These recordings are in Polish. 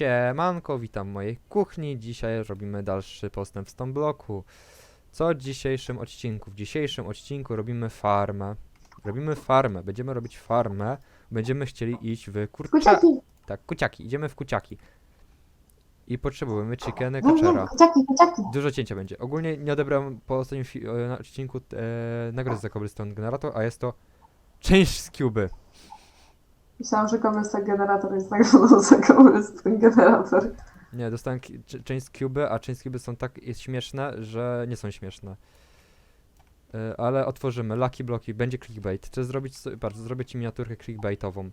Siemanko, witam w mojej kuchni. Dzisiaj robimy dalszy postęp w Stonebloku. Co w dzisiejszym odcinku? W dzisiejszym odcinku robimy farmę. Robimy farmę, będziemy robić farmę. Będziemy chcieli iść w kurcza... Kuciaki, Tak, kuciaki, idziemy w kuciaki. I potrzebujemy chickeny no nie, kaczera. kuciaki, kuciaki. Dużo cięcia będzie. Ogólnie nie odebrałem po ostatnim fi- e, na odcinku e, nagrody za Cobblestone Generator, a jest to część z Cuby. Myślałam, że Cobblestone generator jest nagrodą za Cobblestone generator. Nie, dostałem część z Cuby, a część z Cuby są tak jest śmieszne, że nie są śmieszne. E, ale otworzymy. Lucky bloki, będzie clickbait. Chcę zrobić, so- patrz, zrobię ci miniaturkę clickbaitową.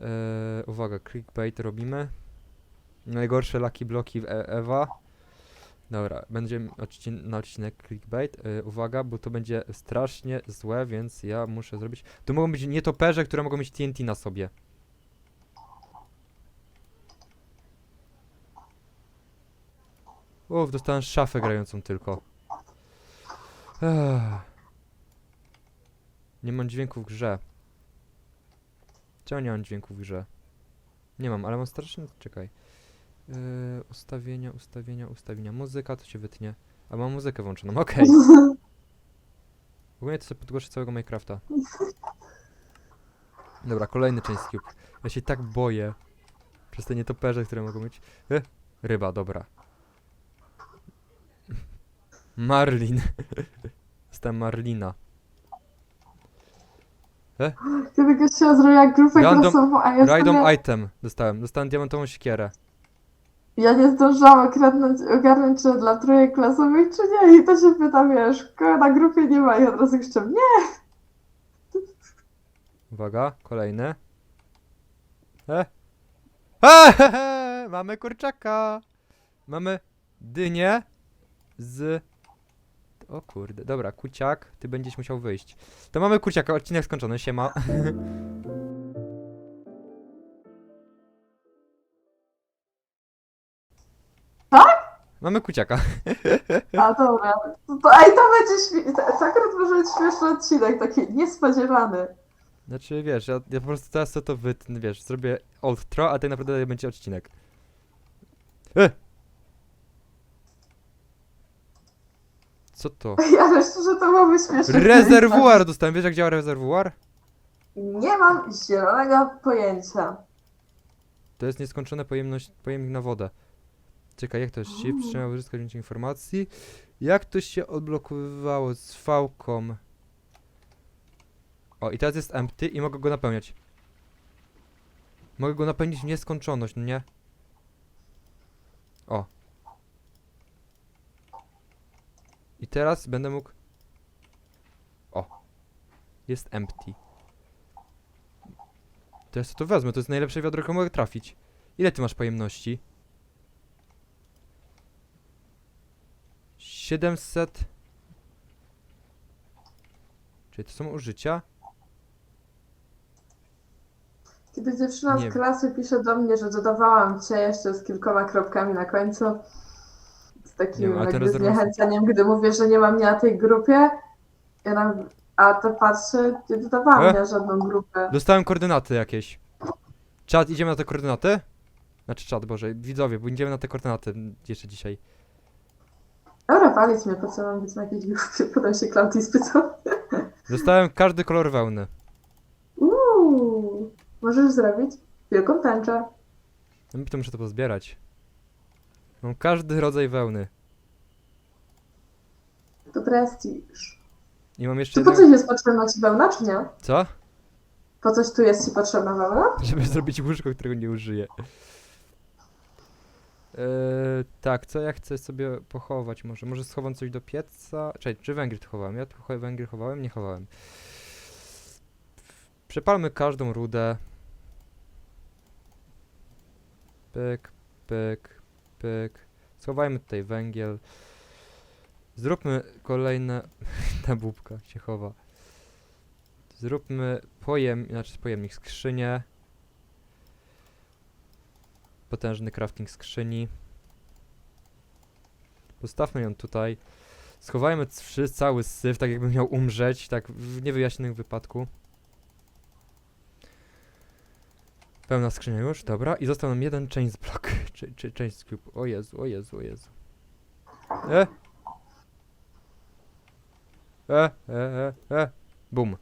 E, uwaga, clickbait robimy. Najgorsze lucky bloki w e Ewa. Dobra, będzie odcin na odcinek clickbait. E, uwaga, bo to będzie strasznie złe, więc ja muszę zrobić... Tu mogą być nietoperze, które mogą mieć TNT na sobie. Uff, dostałem szafę grającą tylko. Ech. Nie mam dźwięku w grze. Czemu nie mam dźwięku w grze? Nie mam, ale mam strasznie... Czekaj. Yy, ustawienia, ustawienia, ustawienia. Muzyka to się wytnie. A mam muzykę włączoną, okej. Ogólnie to sobie podgłoszę całego Minecrafta. Dobra, kolejny część Cube. Ja się tak boję. Przez te nietoperze, które mogą być. E, ryba, dobra. Marlin. Jestem Marlina. Gdyby ktoś chciał zrobić jak grupę Random- klasową, a ja Random sobie... item dostałem. Dostałem diamentową siekierę. Ja nie zdążyłam okradnąć, ogarnąć, czy dla trójek klasowych, czy nie. I to się pyta, wiesz, na grupie nie ma i od razu krzyczę, nie! Uwaga, kolejny. E? A, he, he, mamy kurczaka. Mamy dynię z... O kurde, dobra, kuciak, ty będziesz musiał wyjść. To mamy kurciaka, odcinek skończony, siema. Mamy kuciaka. A dobra, to, to, ej, to będzie śmie... to, to akurat może być śmieszny odcinek, taki niespodziewany. Znaczy, wiesz, ja, ja po prostu teraz to, to wytnę, wiesz, zrobię outro, a tak naprawdę będzie odcinek. E! Co to? Ja myślę, że to byłoby śmieszne. Rezerwuar dostałem, wiesz jak działa rezerwuar? Nie mam zielonego pojęcia. To jest nieskończone pojemność, pojemnik na wodę. Czekaj, jak to shift? Trzeba uzyskać informacji. Jak to się odblokowywało z V-kom? O, i teraz jest empty i mogę go napełniać. Mogę go napełnić w nieskończoność, no nie? O. I teraz będę mógł... O. Jest empty. To ja sobie to wezmę, to jest najlepsze wiadro, jakie mogę trafić. Ile ty masz pojemności? 700... Czyli to są użycia? Kiedy dziewczyna Nie. z klasy pisze do mnie, że dodawałam cię jeszcze z kilkoma kropkami na końcu, z takim Nie, ale ten jakby zniechęceniem, gdy mówię, że nie mam mnie na tej grupie, ja nam, a to patrzę, nie dodawałam E? na żadną grupę. Dostałem koordynaty jakieś. Czad, idziemy na te koordynaty? Znaczy czad, Boże, widzowie, bo idziemy na te koordynaty jeszcze dzisiaj. Dobra, palić mnie, po co mam być na jakiejś grupie, potem się Klaudy spytał. Dostałem każdy kolor wełny. Uuu, możesz zrobić wielką tęczę. No mi to muszę to pozbierać. Mam każdy rodzaj wełny. To prestiż. I mam jeszcze Czy po coś jest potrzebna ci wełna, czy nie? Co? Po coś tu jest ci potrzebna wełna? Żeby zrobić łóżko, którego nie użyję. Eee, tak, co ja chcę sobie pochować może? Może schowam coś do pieca? Czekaj, czy węgiel tu chowałem? Ja tu cho- węgiel chowałem? Nie chowałem. Przepalmy każdą rudę. Pyk, pyk, pyk. Schowajmy tutaj węgiel. Zróbmy kolejne... Ta bubka się chowa. Zróbmy pojem... Znaczy pojemnik skrzynię. Potężny crafting skrzyni. Postawmy ją tutaj. Schowajmy cały syf, tak jakby miał umrzeć, tak w niewyjaśnionym wypadku. Pełna skrzynia już, dobra. I został nam jeden chains block. Czy, czy chains cube. O Jezu, o Jezu, o Jezu. E! E, e, e, e. Bum.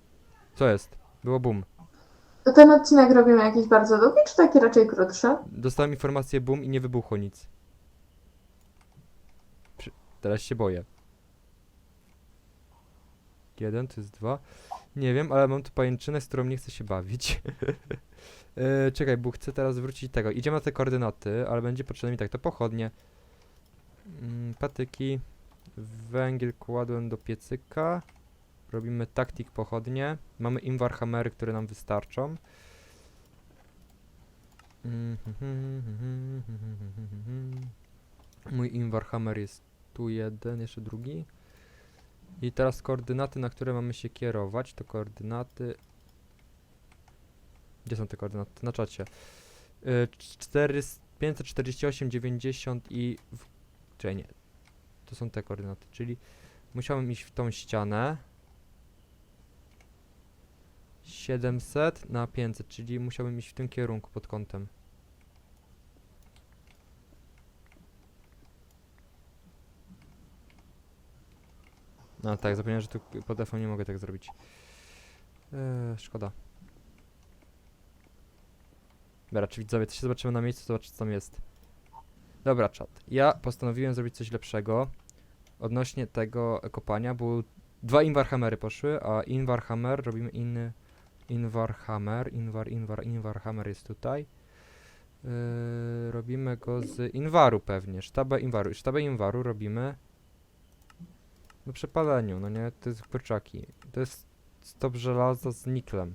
Co jest? Było bum. To ten odcinek robimy jakiś bardzo długi, czy taki raczej krótszy? Dostałem informację bum i nie wybuchło nic. Teraz się boję. Jeden, to jest dwa. Nie wiem, ale mam tu pajęczynę, z którą nie chcę się bawić. e, czekaj, bo chcę teraz wrócić tego. Idziemy na te koordynaty, ale będzie potrzebne mi tak, to pochodnie. Mm, patyki. Węgiel kładłem do piecyka. Robimy taktik pochodnie. Mamy inwarhammery, które nam wystarczą. Mój Inwarhammer jest tu jeden, jeszcze drugi. I teraz koordynaty, na które mamy się kierować, to koordynaty... Gdzie są te koordynaty? Na czacie. Y, 4, 548, 90 i... W... Nie. To są te koordynaty, czyli musiałem iść w tą ścianę. 700 na 500, czyli musiałbym iść w tym kierunku pod kątem. No tak, zapomniałem, że tu po default nie mogę tak zrobić. Eee, szkoda. Dobra, czy widzowie, to się zobaczymy na miejscu, zobaczyć co tam jest. Dobra, czat. Ja postanowiłem zrobić coś lepszego odnośnie tego kopania, bo dwa Inwarhammery poszły, a Inwarhammer robimy inny Inwarhammer, Inwar, Inwar, Inwarhammer jest tutaj. Yy, robimy go z Inwaru pewnie, sztabę Inwaru. Sztabę Inwaru robimy no przepaleniu, no nie? To jest kurczaki. To jest stop żelaza z niklem.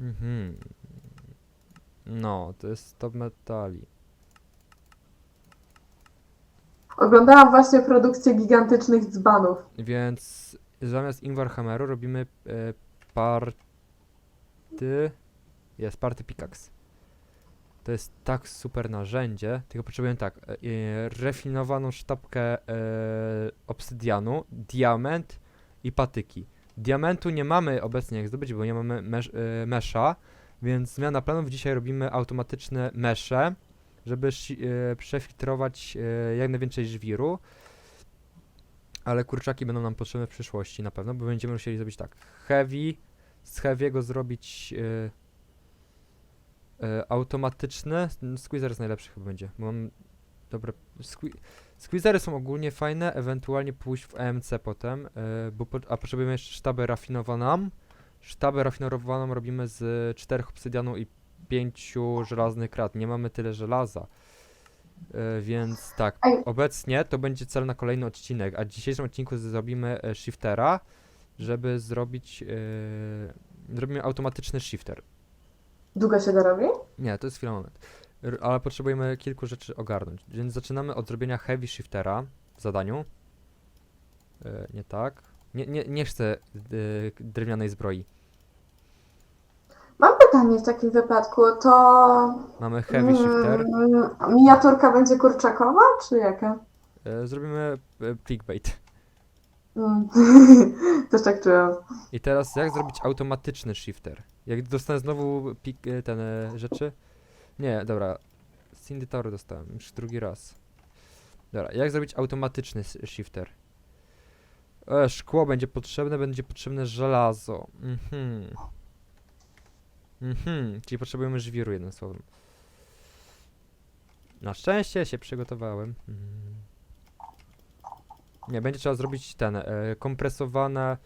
Mhm. No, to jest stop metali. Oglądałam właśnie produkcję gigantycznych dzbanów. Więc zamiast Inwarhammeru robimy e, party... Jest, party pickaxe. To jest tak super narzędzie, tylko potrzebuję tak, e, refinowaną sztabkę e, obsydianu, diament i patyki. Diamentu nie mamy obecnie jak zdobyć, bo nie mamy mesz, e, mesza, więc zmiana planów, dzisiaj robimy automatyczne mesze, żeby e, przefiltrować e, jak najwięcej żwiru. Ale kurczaki będą nam potrzebne w przyszłości na pewno, bo będziemy musieli zrobić tak. Heavy, z heavy'ego zrobić e, e, automatyczne. N- Squeezer jest najlepszy chyba będzie, bo mam dobre... Sque Squeezery są ogólnie fajne, ewentualnie pójść w EMC potem, e, bo po a potrzebujemy jeszcze sztabę rafinowaną. Sztabę rafinowaną robimy z czterech obsydianu i pięciu żelaznych krat. Nie mamy tyle żelaza. E, więc tak, obecnie to będzie cel na kolejny odcinek, a w dzisiejszym odcinku zrobimy e, shiftera, żeby zrobić... E, zrobimy automatyczny shifter. Długo się to robi? Nie, to jest chwila moment. R ale potrzebujemy kilku rzeczy ogarnąć. Więc zaczynamy od zrobienia heavy shiftera w zadaniu. E, nie tak. Nie, nie, nie chcę drewnianej zbroi. Pytanie w takim wypadku, to Mamy heavy shifter. mm, miniaturka będzie kurczakowa, czy jaka? E, zrobimy e, clickbait. Mm. Też tak czułam. I teraz jak zrobić automatyczny shifter? Jak dostanę znowu pik, e, ten e, rzeczy? Nie, dobra. Cindy Tower dostałem już drugi raz. Dobra, jak zrobić automatyczny s- shifter? E, szkło będzie potrzebne, będzie potrzebne żelazo. Mhm. Mhm, czyli potrzebujemy żwiru jednym słowem. Na szczęście się przygotowałem. Mhm. Nie, będzie trzeba zrobić ten, e, kompresowane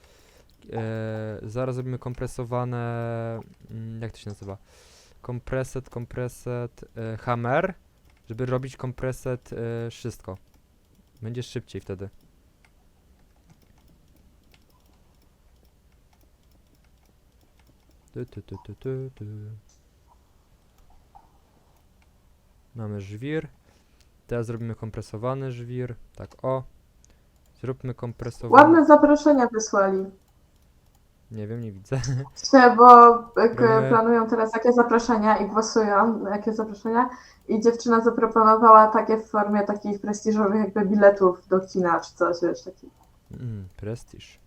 E, zaraz zrobimy kompresowane. mm, Jak to się nazywa? Kompreset, kompreset, e, hammer, żeby robić kompreset e, wszystko. Będzie szybciej wtedy. Tu, tu, tu, tu, tu, tu. Mamy żwir. Teraz zrobimy kompresowany żwir. Tak, o. Zróbmy kompresowany. Ładne zaproszenia wysłali. Nie wiem, nie widzę. Nie, bo Robimy- planują teraz jakie zaproszenia i głosują, na jakie zaproszenia. I dziewczyna zaproponowała takie w formie takich prestiżowych jakby biletów do kina czy coś, wiesz, taki. Mm, prestiż.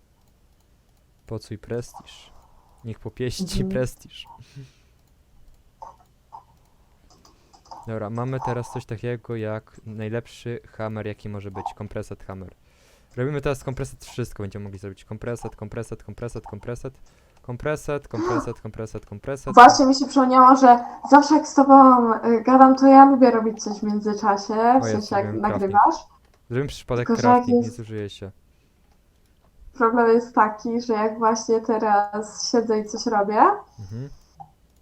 Pocuj prestiż. Niech popieści Mhm. prestiż. Dobra, mamy teraz coś takiego jak najlepszy hammer, jaki może być, kompreset hammer. Robimy teraz kompreset wszystko, będziemy mogli zrobić kompreset, kompreset, kompreset, kompreset, kompreset, kompreset, kompreset, kompreset. Właśnie mi się przypomniało, że zawsze jak z tobą y, gadam, to ja lubię robić coś w międzyczasie, w sensie jak nagrywasz. Zrobimy przypadek Tylko, że jak crafting, nie jest- zużyje się. Problem jest taki, że jak właśnie teraz siedzę i coś robię, Mhm.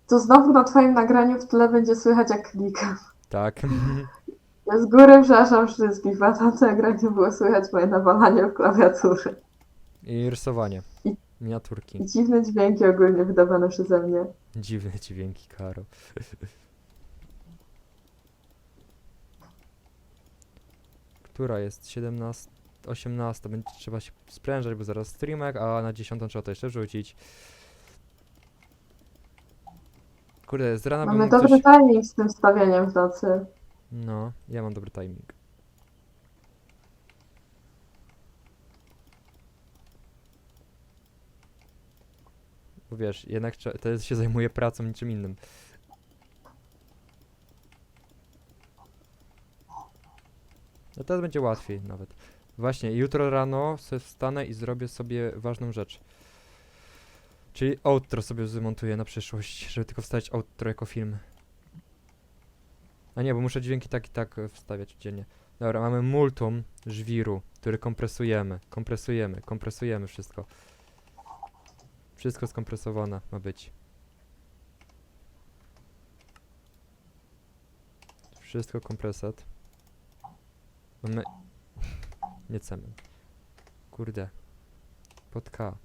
to znowu na twoim nagraniu w tle będzie słychać jak klikam. Tak. Ja z góry przepraszam wszystkich, bo na tamtym nagraniu było słychać moje nawalanie w klawiaturze. I rysowanie. I- Miniaturki. I dziwne dźwięki ogólnie wydawane przeze mnie. Dziwne dźwięki, Karo. Która jest? 17, 18. Będzie trzeba się sprężać, bo zaraz streamek, a na 10 trzeba to jeszcze wrzucić. Kurde, z rana bym Mamy mógł dobry coś... timing z tym stawianiem w nocy. No, ja mam dobry timing. Bo wiesz, jednak trze- to jest, się zajmuje pracą niczym innym. No teraz będzie łatwiej nawet. Właśnie, jutro rano sobie wstanę i zrobię sobie ważną rzecz. Czyli outro sobie zmontuję na przyszłość, żeby tylko wstawić outro jako film. A nie, bo muszę dźwięki tak i tak e, wstawiać dziennie. Dobra, mamy multum żwiru, który kompresujemy, kompresujemy, kompresujemy wszystko. Wszystko skompresowane ma być. Wszystko kompreset. Mamy... Nie cement. Kurde. Pod K.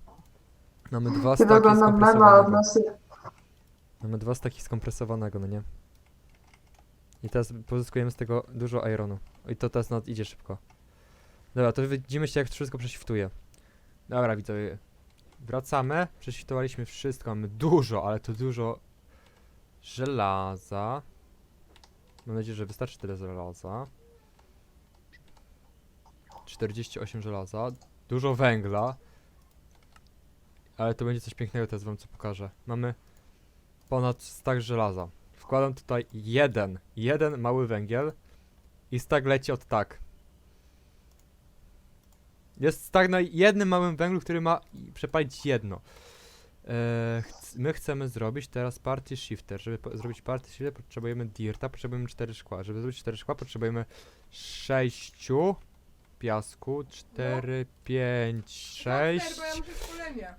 Mamy dwa Kiedy staki oglądam mema skompresowanego. Mamy dwa staki skompresowanego, no nie? I teraz pozyskujemy z tego dużo ironu. I to teraz nad idzie szybko. Dobra, to widzimy się jak to wszystko przesiftuje. Dobra, widzowie. Wracamy. Przesiftowaliśmy wszystko. Mamy dużo, ale to dużo żelaza. Mam nadzieję, że wystarczy tyle żelaza. 48 żelaza. Dużo węgla. Ale to będzie coś pięknego, teraz wam co pokażę. Mamy ponad stak żelaza. Wkładam tutaj jeden, jeden mały węgiel i stak leci od tak. Jest stak na jednym małym węglu, który ma przepalić jedno. Eee, my chcemy zrobić teraz party shifter. Żeby zrobić party shifter potrzebujemy dirta, potrzebujemy 4 szkła. Żeby zrobić 4 szkła potrzebujemy 6 piasku, 4, 5, 6. Doktor, bo ja muszę szkolenie.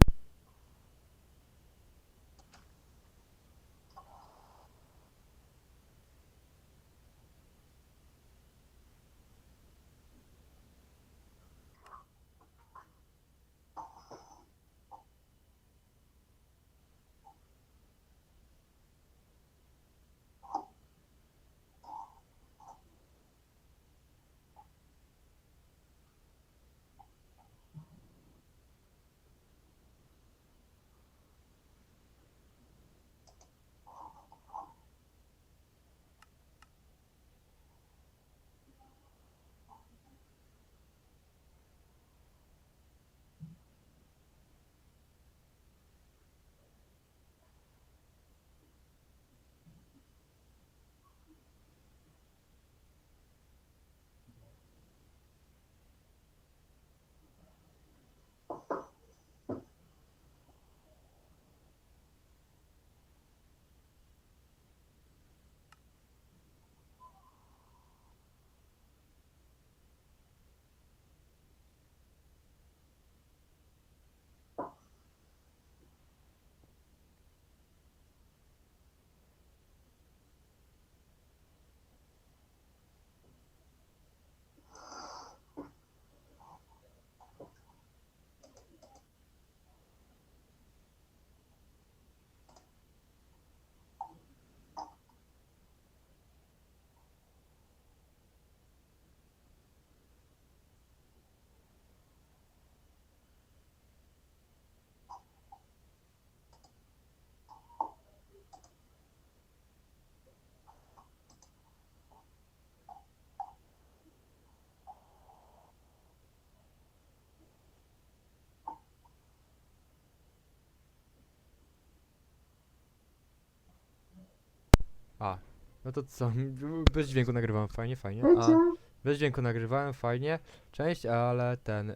A, No to co? Bez dźwięku nagrywam, fajnie, fajnie. A, Wiecie? bez dźwięku nagrywałem, fajnie. Cześć, ale ten. Y,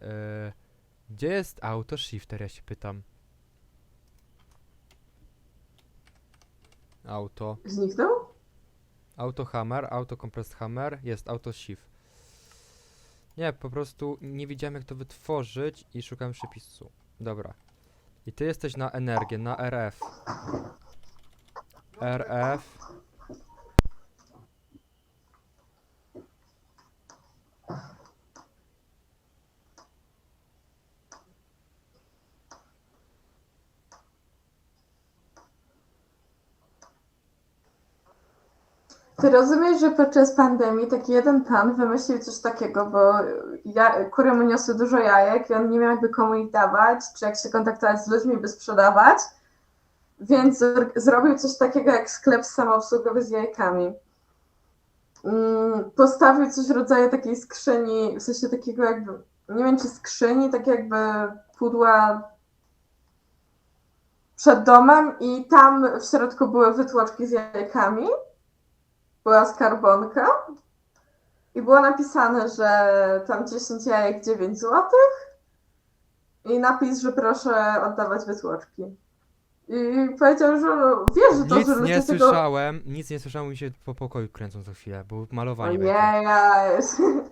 gdzie jest auto shifter? Ja się pytam. Auto. Zniknął? Auto hammer, auto compressed hammer, jest auto shift. Nie, po prostu nie wiedziałem jak to wytworzyć i szukałem przepisu. Dobra. I ty jesteś na energię, na RF. RF. Ty rozumiesz, że podczas pandemii taki jeden pan wymyślił coś takiego, bo ja, kury mu niosły dużo jajek i on nie miał jakby komu ich dawać, czy jak się kontaktować z ludźmi, by sprzedawać, więc zr- zrobił coś takiego jak sklep samoobsługowy z jajkami. Mm, Postawił coś w rodzaju takiej skrzyni, w sensie takiego jakby, nie wiem czy skrzyni, tak jakby pudła przed domem i tam w środku były wytłoczki z jajkami była skarbonka i było napisane, że tam 10 jajek 9 zł i napis, że proszę oddawać wytłoczki. I powiedział, że no, wie, że to, Nic że ludzie nie tego... słyszałem, nic nie słyszałem, mi się po pokoju kręcą co chwilę, bo malowanie będzie. Ojej,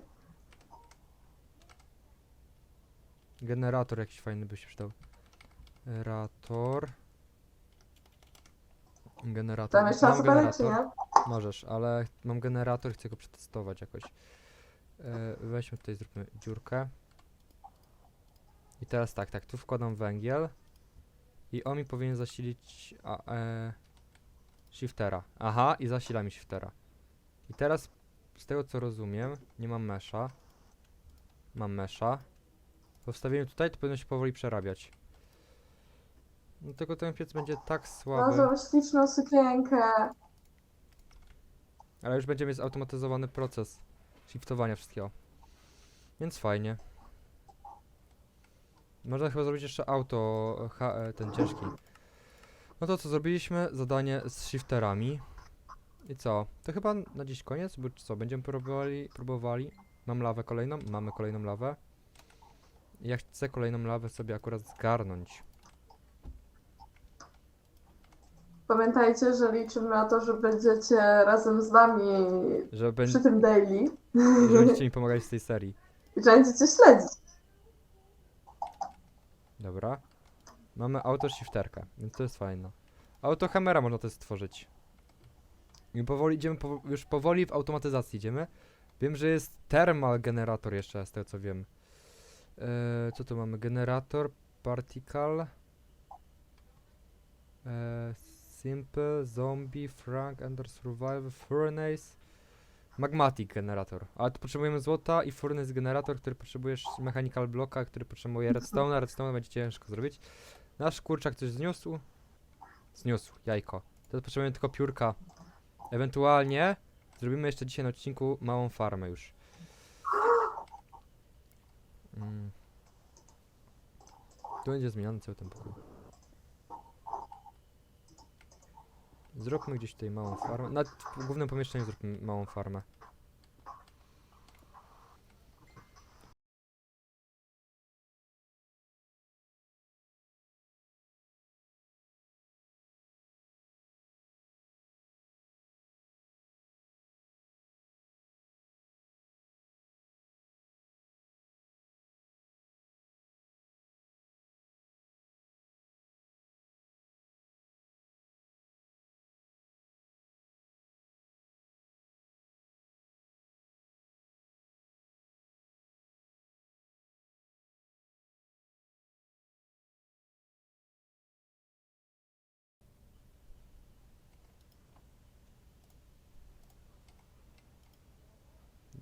Generator jakiś fajny by się przydał. Generator. Generator. tam jeszcze badać, czy nie? Możesz, ale mam generator, chcę go przetestować jakoś. E, weźmy tutaj, zróbmy dziurkę. I teraz tak, tak, tu wkładam węgiel. I on mi powinien zasilić a, e, shiftera. Aha, i zasila mi shiftera. I teraz, z tego co rozumiem, nie mam mesza. Mam mesza. Po wstawieniu tutaj, to powinno się powoli przerabiać. No tylko ten piec będzie tak słaby. tą śliczną sukienkę. Ale już będzie mieć zautomatyzowany proces shiftowania wszystkiego. Więc fajnie. Można chyba zrobić jeszcze auto, e, ten ciężki. No to co, zrobiliśmy zadanie z shifterami. I co? To chyba na dziś koniec, bo co, będziemy próbowali, próbowali. Mam lawę kolejną, mamy kolejną lawę. Ja chcę kolejną lawę sobie akurat zgarnąć. Pamiętajcie, że liczymy na to, że będziecie razem z nami Że, przy tym daily że będziecie mi pomagać z tej serii. i że będziecie śledzić. Dobra. Mamy auto shifterkę, więc to jest fajne. Auto hamera można też stworzyć. I powoli idziemy, już powoli w automatyzacji idziemy. Wiem, że jest thermal generator jeszcze, z tego co wiem. Eee, co tu mamy? Generator, particle, eee, simple, zombie, frank, ender survival, furnace, magmatic generator. Ale tu potrzebujemy złota i furnace generator, który potrzebujesz mechanical blocka, który potrzebuje redstone, redstone będzie ciężko zrobić. Nasz kurczak coś zniósł. Zniósł, jajko. Teraz potrzebujemy tylko piórka. Ewentualnie zrobimy jeszcze dzisiaj na odcinku małą farmę już. Mm. Tu będzie zmieniony cały ten pokój. Zróbmy gdzieś tutaj małą farmę. Na głównym pomieszczeniu zróbmy małą farmę.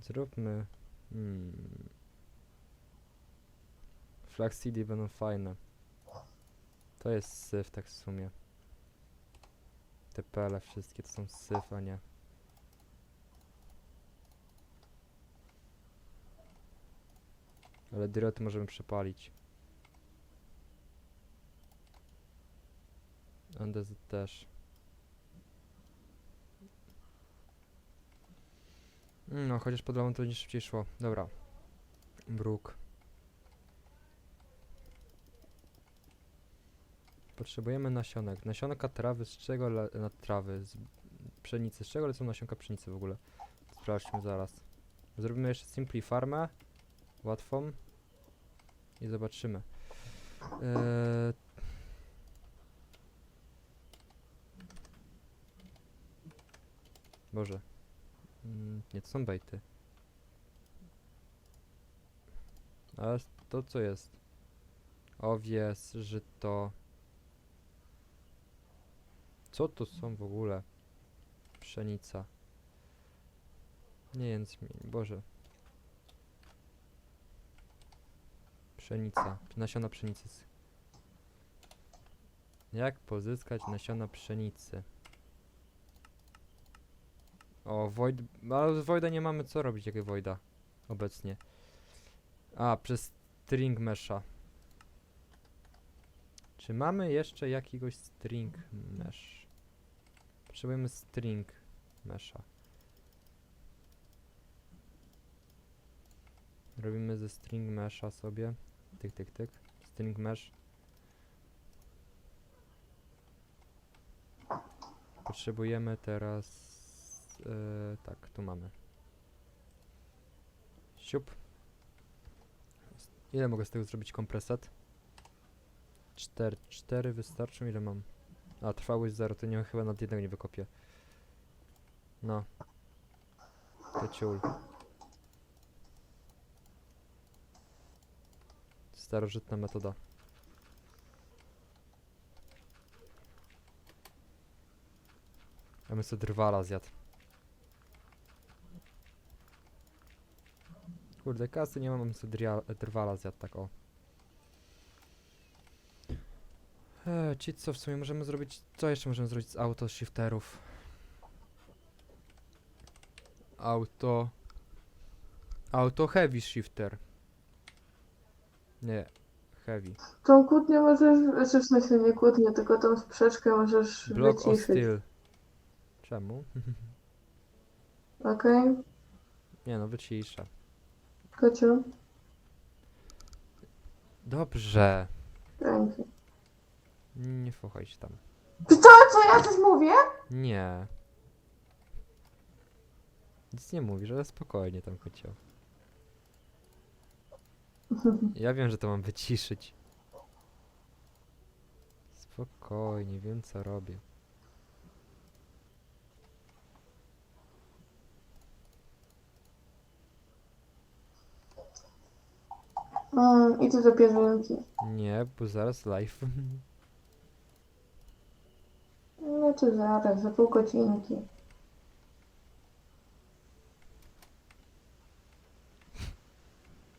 Zróbmy. Hmm. Flaxseedy będą fajne. To jest syf, tak w sumie. Te pele wszystkie to są syf, a nie. Ale dyroty możemy przepalić. Andezy też. No, chociaż pod lawą to będzie szybciej szło. Dobra. Bruk. Potrzebujemy nasionek. Nasionka trawy, z czego na trawy? Z pszenicy. Z czego lecą nasionka pszenicy w ogóle? Sprawdźmy zaraz. Zrobimy jeszcze Simply Farmę. Łatwą. I zobaczymy. Eee... Boże. Mm, nie, to są bejty. Ale to co jest? Owies, żyto. Co to są w ogóle? Pszenica. Nie jęczmień, Boże. Pszenica, nasiona pszenicy. Jak pozyskać nasiona pszenicy? O, Void... Ale z Voida nie mamy co robić, jakie Voida obecnie. A, przez string mesha. Czy mamy jeszcze jakiegoś string mesh? Potrzebujemy string mesha. Robimy ze string mesha sobie. Tyk, tyk, tyk. String mesh. Potrzebujemy teraz... e, tak, tu mamy. Siup. Ile mogę z tego zrobić kompreset? 4, 4 wystarczą? Ile mam? A, trwałość 0, to nie chyba nad jednego nie wykopię. No. To ciul. Starożytna metoda. Ja bym sobie drwala zjadł. Kurde, kasy nie mam, bym sobie drwala zjadł tak o. Eee, ci co w sumie możemy zrobić, co jeszcze możemy zrobić z auto shifterów? Auto... Auto heavy shifter. Nie, heavy. Tą kłótnię możesz, czy w sensie nie kłótnię, tylko tą sprzeczkę możesz Block of wyciszyć. steel. Czemu? Okej, Nie no, wyciszę. Kociu, Dobrze. Nie fuchaj się tam. To co, ja coś mówię? Nie. Nic nie mówisz, ale spokojnie tam chodziło. Ja wiem, że to mam wyciszyć. Spokojnie, wiem co robię. Mm, I tu do pierzynki. Nie, bo zaraz live. No to zaraz, za pół godzinki.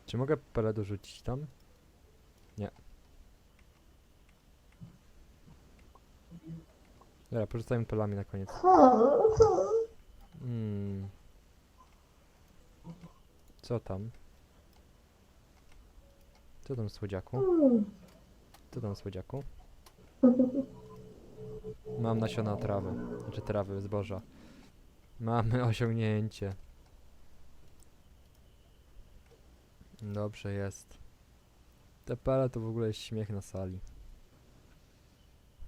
Czy mogę pele dorzucić tam? Nie. Dobra, porzucajmy pelami na koniec. Hmm. Co tam? Co tam słodziaku? Co tam słodziaku? Mam nasiona trawy, znaczy trawy, zboża. Mamy osiągnięcie. Dobrze jest. Te pele to w ogóle jest śmiech na sali.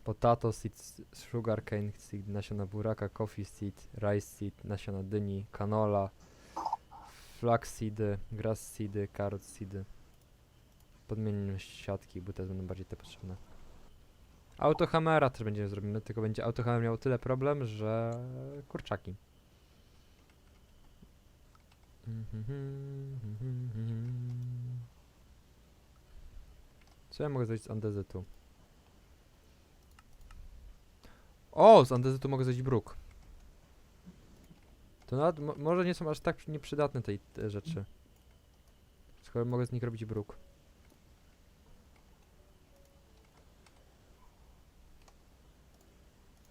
Potato seed, sugarcane seed, nasiona buraka, coffee seed, rice seed, nasiona dyni, canola, flax seedy, grass seedy, carrot seedy. Podmienimy siatki, bo te będą bardziej te potrzebne. Autohamera też będziemy zrobimy, tylko będzie autohammer miał tyle problem, że kurczaki. Co ja mogę zrobić z andezytu? O, z andezytu mogę zrobić bruk. To nawet mo może nie są aż tak nieprzydatne tej te rzeczy. Skoro mogę z nich robić bruk.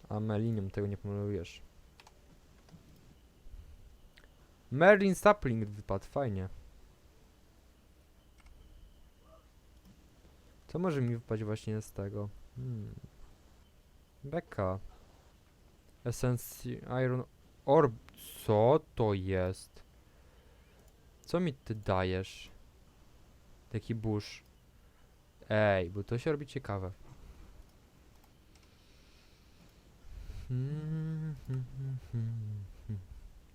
A melinium tego nie pomalujesz. Merlin Sapling wypadł, fajnie. Co może mi wypaść właśnie z tego? Hmm. Beka. Essence Iron Orb. Co to jest? Co mi ty dajesz? Taki burz. Ej, bo to się robi ciekawe. Hmm, hmm, hmm, hmm, hmm.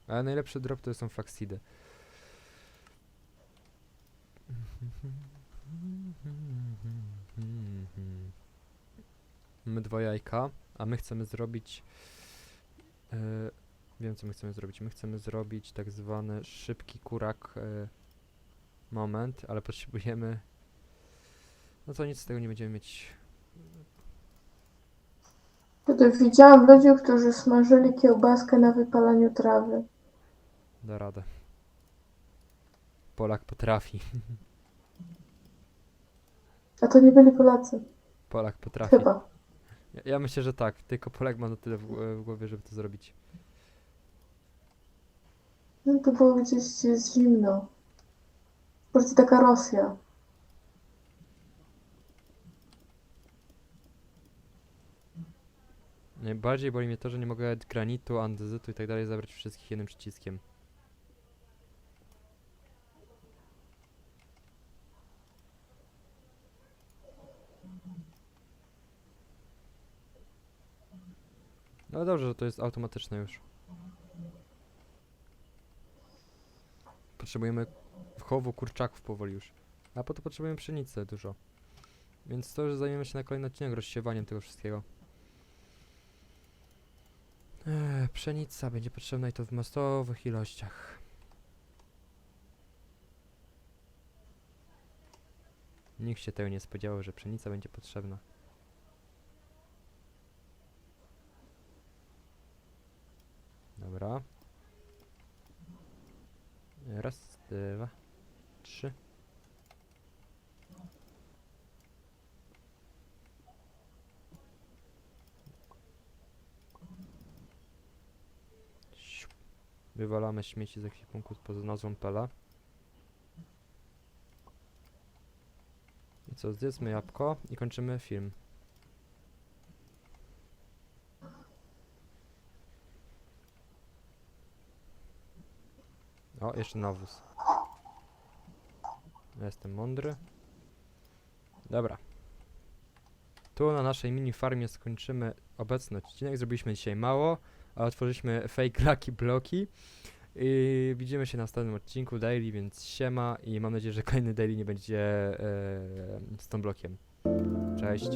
Ale najlepszy drop to są flaxidy. Mamy dwa jajka, a my chcemy zrobić. e, wiem, co my chcemy zrobić. My chcemy zrobić tak zwany szybki kurak e, moment, ale potrzebujemy. No to nic z tego nie będziemy mieć. Wtedy widziałam ludzi, którzy smażyli kiełbaskę na wypalaniu trawy. Da radę. Polak potrafi. A to nie byli Polacy. Polak potrafi. Chyba. Ja, ja myślę, że tak. Tylko Polak ma na tyle w, gł- w głowie, żeby to zrobić. No to było gdzieś, gdzie jest zimno. Bardziej taka Rosja. Najbardziej boli mnie to, że nie mogę granitu, andezytu i tak dalej zabrać wszystkich jednym przyciskiem. No dobrze, że to jest automatyczne już. Potrzebujemy chowu kurczaków powoli już. A po to potrzebujemy pszenicy dużo. Więc to już zajmiemy się na kolejny odcinek rozsiewaniem tego wszystkiego. Eee, pszenica będzie potrzebna i to w masowych ilościach. Nikt się tego nie spodziewał, że pszenica będzie potrzebna. Dobra. Raz, dwa, trzy. Wywalamy śmieci z ekwipunku pod nazwą Pela. I co, zjedzmy jabłko i kończymy film. O, jeszcze nawóz. Jestem mądry. Dobra. Tu na naszej mini farmie skończymy obecny odcinek. Zrobiliśmy dzisiaj mało, a otworzyliśmy fake lucky bloki. I widzimy się na następnym odcinku daily, więc siema i mam nadzieję, że kolejny daily nie będzie e, z tą blokiem. Cześć.